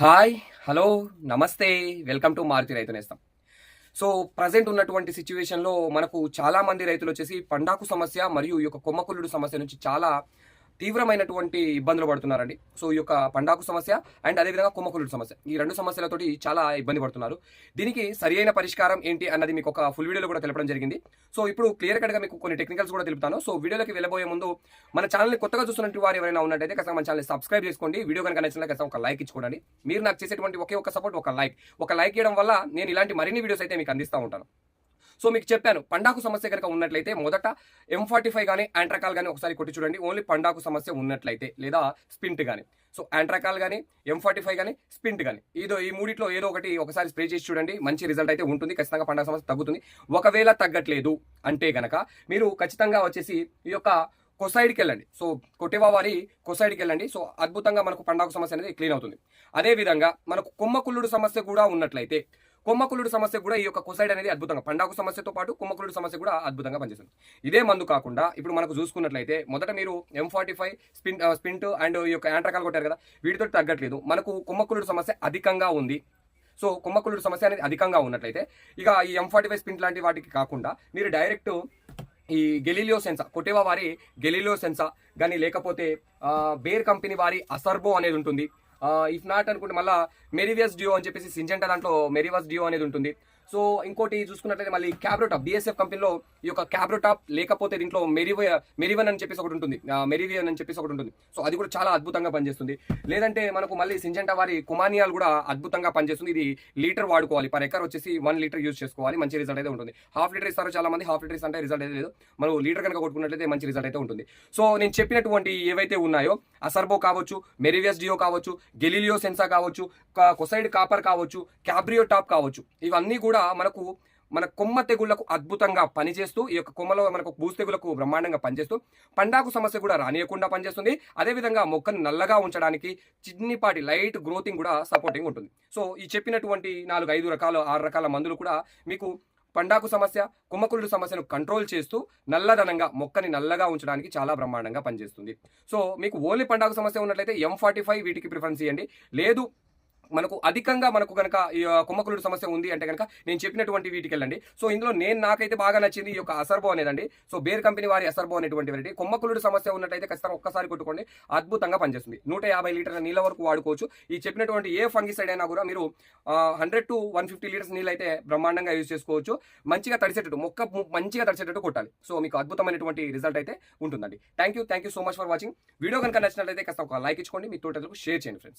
Hi hello నమస్తే welcome to Maruti రైతు నేస్తం. సో ప్రజెంట్ ఉన్నటువంటి సిచ్యువేషన్లో మనకు చాలామంది రైతులు వచ్చేసి పండాకు సమస్య మరియు ఈ యొక్క కొమ్మకుల్లుడు సమస్య నుంచి చాలా తీవ్రమైనటువంటి ఇబ్బందులు పడుతున్నారండి. సో ఈ యొక్క పండాకు సమస్య అండ్ అదేవిధంగా కొమ్మకుల్లుడు సమస్య. ఈ రెండు సమస్యలతోటి చాలా ఇబ్బంది పడుతున్నారు. దీనికి సరి అయిన పరిష్కారం ఏంటి అన్నది మీకు ఒక ఫుల్ వీడియోలో కూడా తెలపడం జరిగింది. సో ఇప్పుడు క్లియర్ కట్గా మీకు కొన్ని టెక్నికల్స్ కూడా తెలుపుతాను. సో వీడియోలోకి వెళ్ళబోయే ముందు మన ఛానల్ని కొత్తగా చూస్తున్నట్టు వారు ఎవరైనా ఉన్నట్టయితే ఖచ్చితంగా మన ఛానల్ని సబ్స్క్రైబ్ చేసుకోండి. వీడియో కనుక నచ్చినా ఖచ్చితంగా ఒక లైక్ ఇచ్చుకోండి. మీరు నాకు చేసేటువంటి ఒకే ఒక సపోర్ట్ ఒక లైక్. ఒక లైక్ చేయడం వల్ల నేను ఇలాంటి మరిన్ని వీడియోస్ అయితే మీకు అందిస్తూ ఉంటాను. సో మీకు చెప్పాను పండాకు సమస్య కనుక ఉన్నట్లయితే మొదట ఎం ఫార్టీ ఫైవ్ కానీ యాంట్రకాల్ కానీ ఒకసారి కొట్టి చూడండి. ఓన్లీ పండాకు సమస్య ఉన్నట్లయితే లేదా స్పింట్ కానీ సో యాంట్రకాల్ కానీ ఎం ఫార్టీ ఫైవ్ కానీ స్పింట్ కానీ ఏదో ఈ మూడిట్లో ఏదో ఒకటి ఒకసారి స్ప్రే చేసి చూడండి. మంచి రిజల్ట్ అయితే ఉంటుంది. ఖచ్చితంగా పండాకు సమస్య తగ్గుతుంది. ఒకవేళ తగ్గట్లేదు అంటే కనుక మీరు ఖచ్చితంగా వచ్చేసి ఈ యొక్క కొసైడ్కి వెళ్ళండి. సో కొట్టేవా వారి కొసైడ్కి వెళ్ళండి. సో అద్భుతంగా మనకు పండాకు సమస్య అనేది క్లీన్ అవుతుంది. అదేవిధంగా మనకు కొమ్మకుల్లుడు సమస్య కూడా ఉన్నట్లయితే కొమ్మకుల్లుడు సమస్య కూడా ఈ యొక్క కొసైడ్ అనేది అద్భుతంగా పండాకు సమస్యతో పాటు కొమ్మకుల్లుడు సమస్య కూడా అద్భుతంగా పనిచేస్తుంది. ఇదే మందు కాకుండా ఇప్పుడు మనకు చూసుకున్నట్లయితే మొదట మీరు ఎం ఫార్టీ ఫైవ్ స్పిన్ స్పింట్ అండ్ ఈ యొక్క యాంట్రకాల్ కొట్టారు కదా వీటితో తగ్గట్లేదు. మనకు కొమ్మకుల్లుడు సమస్య అధికంగా ఉంది. సో కొమ్మకుల్లుడు సమస్య అనేది అధికంగా ఉన్నట్లయితే ఇక ఈ ఎం ఫార్టీ ఫైవ్ స్పింట్ లాంటి వాటికి కాకుండా మీరు డైరెక్ట్ ఈ గెలీలియో సెన్సా కొటేవా వారి గెలీలియో సెన్సా కానీ లేకపోతే బేర్ కంపెనీ వారి అసర్బో అనేది ఉంటుంది. ఇఫ్ నాట్ అనుకుంటే మళ్ళీ మెరివియస్ డియో అని చెప్పేసి సింజెంటా దాంట్లో మెరివస్ డియో అనేది ఉంటుంది. సో ఇంకోటి చూసుకున్నట్లయితే మళ్ళీ క్యాబ్రోటాప్ బిఎస్ఎఫ్ కంపెనీలో ఈ యొక్క క్యాబ్రోటాప్ లేకపోతే దీంట్లో మెరివ మెరివన్ అని చెప్పేసి ఒకటి ఉంటుంది. మెరివియన్ అని చెప్పేసి ఒకటి ఉంటుంది. సో అది కూడా చాలా అద్భుతంగా పనిచేస్తుంది. లేదంటే మనకు మళ్ళీ సింజెంటా వారి కుమానియాల్ కూడా అద్భుతంగా పనిచేస్తుంది. ఇది లీటర్ వాడుకోవాలి. పర్ ఎకర్ వచ్చేసి వన్ లీటర్ యూజ్ చేసుకోవాలి. మంచి రిజల్ట్ అయితే ఉంటుంది. హాఫ్ లీటర్ ఇస్తారు చాలా మంది. హాఫ్ లీటర్ అంటే రిజల్ట్ అయితే లేదు. మనం లీటర్ కనుక కొట్టుకున్నట్లయితే మంచి రిజల్ట్ అయితే ఉంటుంది. సో నేను చెప్పినటువంటి ఏవైతే ఉన్నాయో అసర్బో కావచ్చు మెరివియస్ డియో కావచ్చు గెలిలియో సెన్సా కావచ్చు కా- కొసైడ్ కాపర్ కావచ్చు క్యాబ్రియో టాప్ కావచ్చు ఇవన్నీ కూడా మనకు మన కొమ్మ తెగుళ్ళకు అద్భుతంగా పనిచేస్తూ ఈ యొక్క కొమ్మలో మనకు బూస్ తెగులకు బ్రహ్మాండంగా పనిచేస్తూ పండాకు సమస్య కూడా రానియకుండా పనిచేస్తుంది. అదేవిధంగా మొక్కను నల్లగా ఉంచడానికి చిన్నిపాటి లైట్ గ్రోతింగ్ కూడా సపోర్టింగ్ ఉంటుంది. సో ఈ చెప్పినటువంటి నాలుగు ఐదు రకాల ఆరు రకాల మందులు కూడా మీకు పండాకు సమస్య కుమ్మకుళ్ళు సమస్యను కంట్రోల్ చేస్తూ నల్లదనంగా మొక్కని నల్లగా ఉంచడానికి చాలా బ్రహ్మాండంగా పనిచేస్తుంది. సో మీకు ఓన్లీ పండాకు సమస్య ఉన్నట్లయితే ఎం ఫార్టీ ఫైవ్ వీటికి ప్రిఫరెన్స్ ఇవ్వండి లేదు మనకు అధికంగా మనకు కనుక ఈ కుమ్మకులుడు సమస్య ఉంది అంటే కనుక నేను చెప్పినటువంటి వీటికి వెళ్ళండి. సో ఇందులో నేను నాకైతే బాగా నచ్చింది ఈ యొక్క అసర్బో అనేదండి. సో బేర్ కంపెనీ వారి అసర్బో అనేటువంటి వెరైటీ. కుమ్మకులుడు సమస్య ఉన్నట్టయితే ఖచ్చితంగా ఒక్కసారి కొట్టుకోండి. అద్భుతంగా పనిచేస్తుంది. నూట యాభై లీటర్ల నీళ్ళ వరకు వాడుకోవచ్చు. ఈ చెప్పినటువంటి ఏ ఫంగిసైడ్ అయినా కూడా మీరు hundred to one fifty litres నీళ్ళు అయితే బ్రహ్మాండంగా యూజ్ చేసుకోవచ్చు. మంచిగా తడిసేటట్టు మొక్క మంచిగా తడిసేటట్టు కొట్టాలి. సో మీకు అద్భుతమైనటువంటి రిజల్ట్ అయితే ఉంటుందండి. Thank you. Thank you so much for watching. Video కనుక నచ్చినట్లయితే కాస్త ఒక లైక్ ఇచ్చుకోండి. మీ తోటలకు షేర్ చేయండి ఫ్రెండ్స్.